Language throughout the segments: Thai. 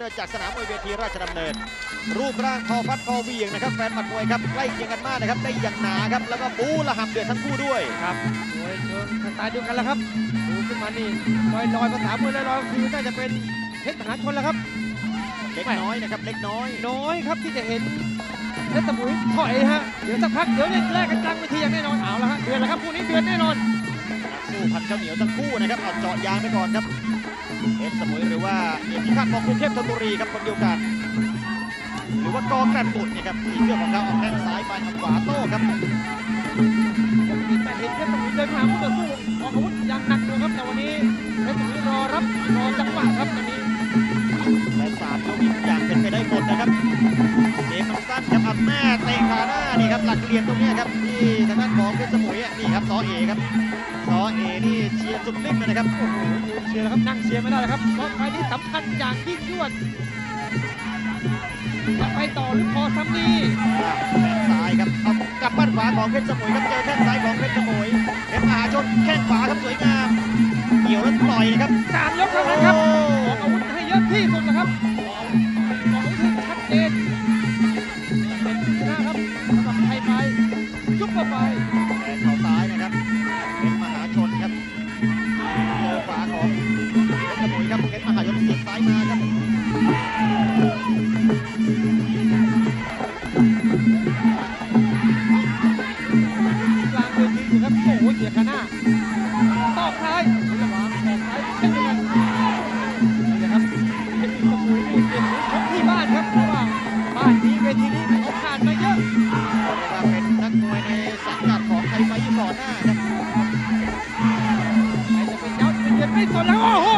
เตอร์จากสนามมวยเวทีราชดำเนิน รูปร่างคอฟัดคอเหวียงนะครับแฟนหมัดมวยครับใกล้เคียงกันมากนะครับได้อย่างหนาครับแล้วก็บู๊ระหำเดือดทั้งคู่ด้วยครับมวยเชิงสไตล์เดียวกันแล้วครับดูขึ้นมานี่ลอยลอยๆภาษามวยลอยลอยๆคือน่าจะเป็นเพชรมหาชนแล้วครับเล็กน้อยนะครับเล็กน้อย น้อยครับที่จะเห็นเพชรสมุยถอยฮะเดี๋ยวสักพักเดี๋ยวเนี่ยแลกกันกลางเวทีอย่างแน่นอนเอาละฮะเดือนแล้วครับคู่นี้เดือนแน่นอนนักสู้พันข้าวเหนียวทั้งคู่นะครับเอาเจาะยางไปก่อนครับ เพชรสมุยหรือว่าเอกพิฆาตมองกรุงเทพธนบุรีครับคนเดียวกัน หรือว่ากอกระบุตรนี่ครับที่เชื่อของเขาเอาแข้งซ้ายไปเอาขวาโต้ครับแต่เห็นเพชรสมุยเดินมาคู่ต่อสู้ออกอาวุธอย่างหนักอยู่ครับแต่วันนี้เพชรสมุยรอรับรอจังหวะครับตอนนี้ และสามยกอีกอย่างเป็นไปได้หมดนะครับเกมมันสั้นครับอัดแม่เตะขาหน้านี่ครับหลักเหลี่ยมตรงเนี้ยครับที่ทางด้านของเพชรสมุยอะนี่ครับซอเอครับซอเอนี่เชียร์สุดฤทธิ์เลยนะครับโอ้โหยืนเชียร์แล้วครับนั่งเชียร์ไม่ได้แล้วครับเพราะไฟล์นี้สำคัญอย่างยิ่งยวดจะไปต่อหรือพอซ้ำนี่อะแข้งซ้ายครับเอากลับบ้านขวาของเพชรสมุยครับเจอแข้งซ้ายของเพชรสมุยเพชรมหาชนแข้งขวาครับสวยงามเกี่ยวแล้วปล่อยนะครับสามยกเท่านั้นครับ ของไทยไฟท์ก่อหน้าครับใครจะเป็นเจ้าจะเป็นเย็นไม่สนแล้วโอ้โห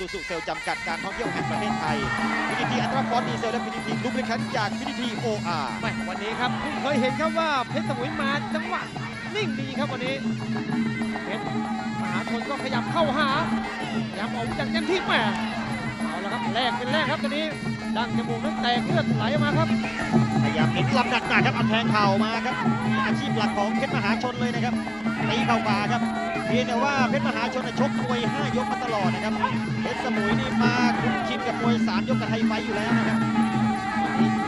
ซูซูเซลจำกัดการท่องเที่ยวแห่งประเทศไทยพิธีทีอัตราฟอสดีเซลและพิธีทีลูบริคันจากพิธีทีโออาร์แม่วันนี้ครับเพิ่งเคยเห็นครับว่าเพชรสมุยมาจังหวะนิ่งดีครับวันนี้เพชรมหาชนก็ขยับเข้าหาพยายามออกจากเต็มที่แหม่เอาละครับแลกเป็นแลกครับตอนนี้ดังจมูกนั้นแตกเลือดไหลออกมาครับพยายามเน้นลำหนักหนักครับเอาแทงเข่ามาครับอาชีพหลักของเพชรมหาชนเลยนะครับตีเข่าขวาครับเพียงแต่ว่าเพชรมหาชนชกมวย 5 ยกมาตลอดนะครับ เพชรสมุยนี่มาคุ้นชินกับมวย 3 ยกกับไทยไฟอยู่แล้วนะครับ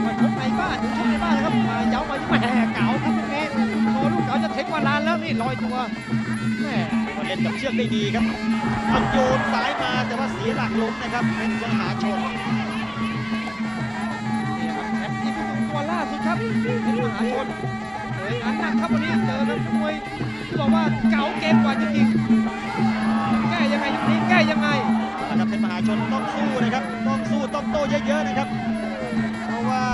มาชกในบ้านถึงชกในบ้านนะครับมาเย้ามาแหม่เก๋าครับตรงนี้พอลูกเก๋าจะเทควันลานแล้วนี่ลอยตัวแม่เล่นกับเชือกได้ดีครับเอาโยนซ้ายมาแต่ว่าเสียหลักล้มนะครับเป็นมหาชนนี่ครับแชมป์ที่ตัวล่าสุดครับเพชรมหาชนเจองานหนักครับวันนี้เจอกับมวย บอกว่าเก๋าเกมกว่าจริงๆ แก้ยังไงยุคนี้แก้ยังไงนะครับเป็นมหาชนต้องสู้นะครับ ต้องสู้ต้องโต้เยอะๆนะครับ เพราะว่า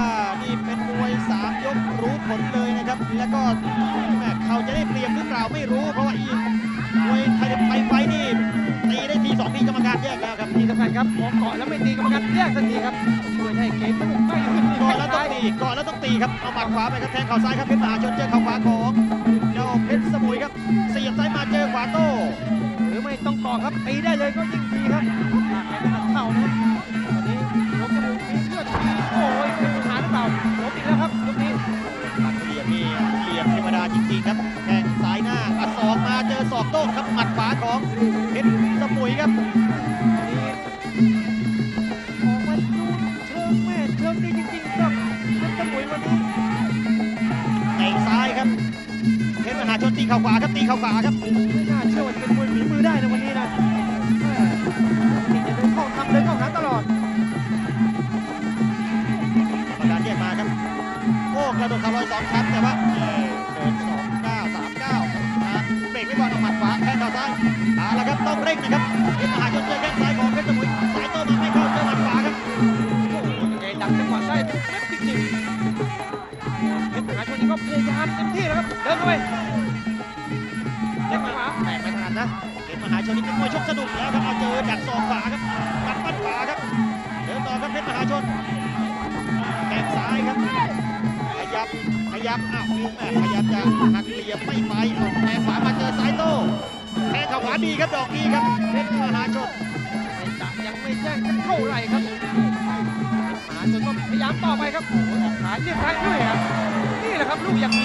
นี่เป็นมวย3ยกรู้ผลเลยนะครับ แล้วก็แม่เขาจะได้เปรียบหรือเปล่าไม่รู้ เพราะว่าอีมวยไทยไทยไฟท์นี่ตีได้ทีสองทีกรรมการแยกแล้วครับที่สำคัญครับพอเกาะแล้วไม่ตีกรรมการแยกทันทีครับเพื่อให้เกมสนุกมากยิ่งขึ้นก่อนแล้วต้องตีก่อนแล้วต้องตีครับเอาหมัดขวาไปครับแทงเข่าซ้ายครับเพชรมหาชนเจอเข่าขวาของ อไม่ต้องเกาะครับตีได้เลยก็ยิ่งดีครับหากแพ้ถนัดเข่านะครับตอนนี้ลบจมูกมีเลือดมีโอ้ยเป็นปัญหาหรือเปล่าลบอีกแล้วครับตรงนี้หมัดเหลี่ยมนี่เหลี่ยมเทวดาจริงๆครับแข้งซ้ายหน้าอัดศอกมาเจอศอกโต้ครับหมัดขวาของเพชรสมุยครับนี่ออกมาดูเชิงแม่เชิงดีจริงๆครับเพชรสมุยวันนี้เตะซ้ายครับเพชรมหาชนตีเข่าขวาครับตีเข่าขวาครับ ไม่ว่าจะเป็นมวยฝีมือได้นะวันนี้นะนี่จะเดินเข้าทำเดินเข้าหาตลอดประการแยกมาครับ โอ้กระโดดคาร์ลอยสองครับแต่ว่าเดิสองเก้าสามเก้าเบรกไม่บอลเอาหมัดขวาแทงเข่าซ้ายเอาละครับต้องเร่งนะครับเพชรมหาชนเจอ ชนนี่เป็นมวยชกสนุกแล้วครับเอาเจอดักศอกขวาครับตัดมัดขวาครับเดี๋ยวต่อครับเพชรมหาชนแข้งซ้ายครับขยับขยับอ้าวแม่พยายามจะหักเหลี่ยมไม่ไปออกแทงขวามาเจอซ้ายโต้แทงขวาดีครับดอกนี้ครับเพชรมหาชนยังไม่แจ้งเท่าไรครับมหาชนก็พยายามต่อไปครับโอ้อกขายเรียบร้อยด้วยครับนี่แหละครับลูกอย่าง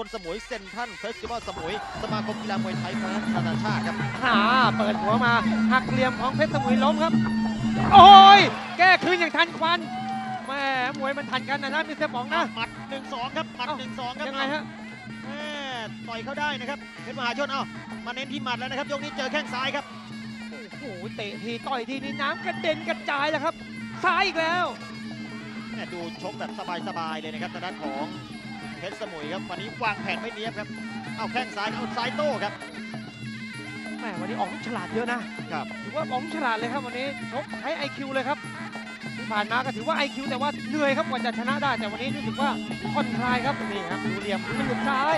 คนสมุยเซนทรันเฟสติวัลสมุย สมาคมกีฬามวยไทยนานาชาติครับหาเปิดหัวมาหักเหลี่ยมของเพชรสมุยล้มครับ โอ้ย แก้คืนอย่างทันควันแม่มวยมันทันกันนะนะมิสเตอร์ป๋องนะ หมัดหนึ่งสองครับหมัดเอ้าหนึ่งสองครับยังไงฮะแม่ต่อยเขาได้นะครับเพชรมหาชนเอามาเน้นที่หมัดแล้วนะครับยกนี้เจอแข้งซ้ายครับโอ้โหเตะทีต่อยทีนี่น้ำกระเด็นกระจายแล้วครับซ้ายอีกแล้วแม่ดูชกแบบสบายๆเลยนะครับทางด้านของ เพชรสมุยครับวันนี้วางแผนไม่เนียบครับ เอาแข้งซ้ายเอาซ้ายโต้ครับแหมวันนี้ออกลูกฉลาดเยอะนะครับถือว่าออกลูกฉลาดเลยครับวันนี้ชกใช้ IQ เลยครับที่ผ่านมาก็ถือว่า IQ แต่ว่าเหนื่อยครับกว่าจะชนะได้แต่วันนี้รู้สึกว่าผ่อนคลายครับนี่ครับดูเหลี่ยมดูหลุดซ้าย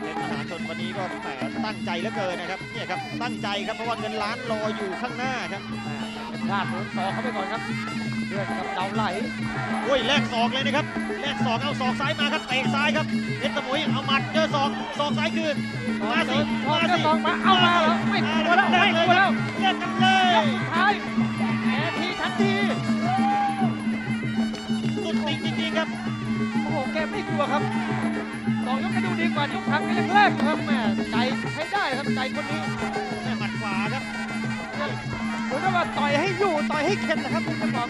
เพชรมหาชนวันนี้ก็แหมตั้งใจเหลือเกินนะครับเนี่ยครับตั้งใจครับเพราะว่าเงินล้านรออยู่ข้างหน้าครับพลาดโดนศอกเข้าไปก่อนครับ เลือดกับเดาไหลโอ้ยแลกศอกเลยนะครับแลกศอกเอาศอกซ้ายมาครับเตะซ้ายครับเพชรสมุยเอาหมัดเจอศอกศอกซ้ายคืนมาสิชอบมาจะสิศอกมาเอามาแล้วไม่กลัวแล้วไม่กลัวแล้วเล่นกันเลยยกสุดท้ายแพ้ทีทันทีสุดจริงจริงๆครับโอ้โหแกไม่กลัวครับสองยกก็ดูดีกว่ายกครั้งก็ยังแรกอยู่ครับแหม่ใจใช้ได้ครับใจคนนี้ ว่าต่อยให้อยู่ต่อยให้เข็ดนะครับคุณผู้ชม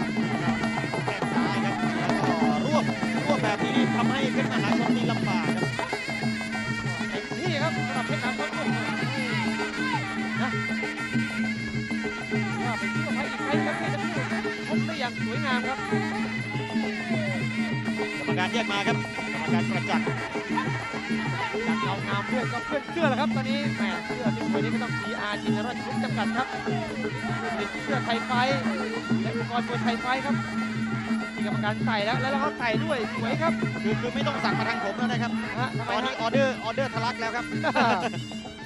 แข้งซ้ายครับแล้วก็รวบรวบแบบนี้นี่ทำให้เพชรมหาชนนี่ลำบากครับเต็มที่ครับสำหรับเพชรน้ำต้นนะว่าไปเที่ยวไปอีกใครครับที่จะพูดชมได้อย่างสวยงามครับกรรมการแยกมาครับกรรมการประจักษ์ จากเรางามเพื่อนก็เพื่อนเสื้อแล้วครับตอนนี้แหมเสื้อที่สวยนี้ก็ต้อง PR จินรัตน์ชุดจำกัดครับผู้ผลิตเสื้อไทยไฟท์และอุปกรณ์มวยไทยไฟท์ครับที่กรรมการใส่แล้วแล้วเราก็ใส่ด้วยสวยครับคือคือไม่ต้องสั่งมาทางผมแล้วนะครับฮะทำไมตอนนี้ฮะออเดอร์ออเดอร์ทะลักแล้วครับ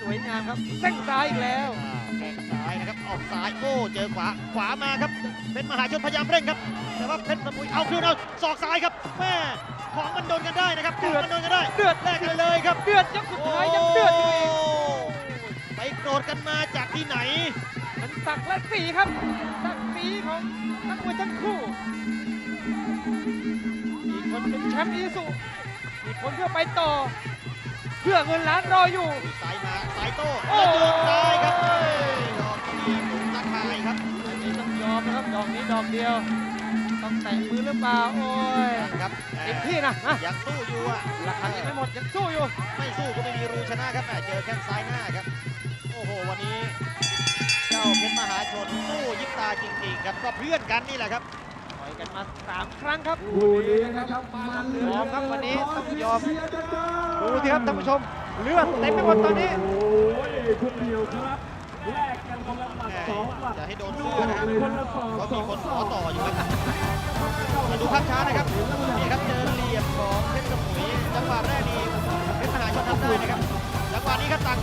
สวยงามครับแข้งซ้ายอีกแล้ว อ่าแข้งซ้ายนะครับออกซ้ายโอ้เจอขวาขวามาครับเพชรมหาชนพยายามเร่งครับ แต่ว่าเพชรสมุยเอาคืนเอาศอกซ้ายครับแม่ ของมันโดนกันได้นะครับของมันโดนกันได้เดือดแลกกันเลยครับเดือดยกสุดท้ายยังเดือดอยู่อีกโไปโกรธกันมาจากที่ไหน มันสักและสีครับสักสีของนักมวยทั้งคู่อีกคนเป็นแชมป์อีสุอีกคนเพื่อไปต่อ เพื่อเงินล้านรออยู่ซ้ายมาซ้ายโต้โอ้แล้วโดนซ้ายครับเอ้ยดอกนี้ถูกตะข่ายครับอันนี้ต้องยอมนะครับดอกนี้ดอกเดียวต้องแตะมือหรือเปล่าโอ้ยครับเต็มที่นะฮะยังสู้อยู่อะหลักฐานยังไม่หมดยังสู้อยู่ ไม่สู้ก็ไม่มีรูชนะครับแหม่เจอแข้งซ้ายหน้าครับ โอ้โห วันนี้ เจ้าเพชรมหาชนสู้ยิบตาจริงๆครับก็เพื่อนกันนี่แหละครับต่อยกันมาสามครั้งครับคู่นี้นะครับมันเหลืยอมครับวันนี้ต้องยอมดูสิครับท่านผู้ชมเลือดเต็มไปหมดตอนนี้โอ้ยคุณเดียวครับแลกกันคนละหมัดแหม่สองหมัดอย่าให้โดนเสื้อนะฮะคนละสองก็สมีองคนขสอองต่ออยู่ครับมาดูภาพช้านะครับ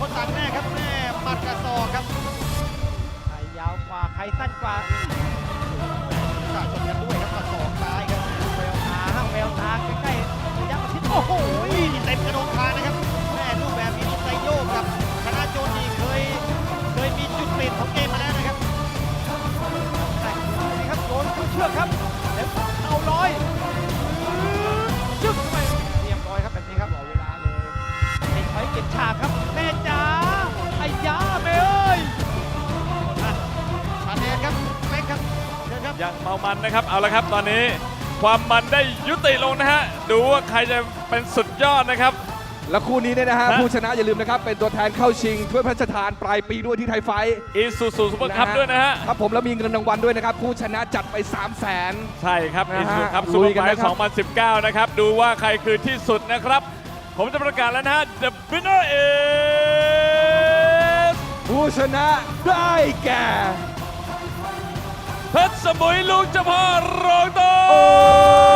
ครับต่างคนต่างแม่ครับแม่หมัดกระสอกครับใครยาวกว่าใครสั้นกว่าต่างชนกันด้วยครับกระสอกซ้ายครับแววตาฮะแววตาใกล้ๆระยะประชิดโอ้โหโอ้ยนี่เต็มกระโดงคางนะครับ เชิญครับยังเมามันนะครับ เอาละครับตอนนี้ความมันได้ยุติลงนะฮะ ดูว่าใครจะเป็นสุดยอดนะครับ และคู่นี้เนี่ยนะฮะฮะ ผู้ชนะอย่าลืมนะครับ เป็นตัวแทนเข้าชิงถ้วยพระราชทานปลายปีด้วยที่ไทยไฟท์อีซูซูซุปเปอร์คัพด้วยนะฮะ ครับผมแล้วมีเงินรางวัลด้วยนะครับ ผู้ชนะจัดไป 3 0 0 0 0น ใช่ครับนะอีฮะซูครับลุซูเปอยร์กันไฟนะครับ2019 นะครับ ดูว่าใครคือที่สุดนะครับ ผมจะประกาศแล้วนะฮะ The winner is ผู้ชนะได้แก่ เพชรสมุยลูกจ้าพ่อรองโอ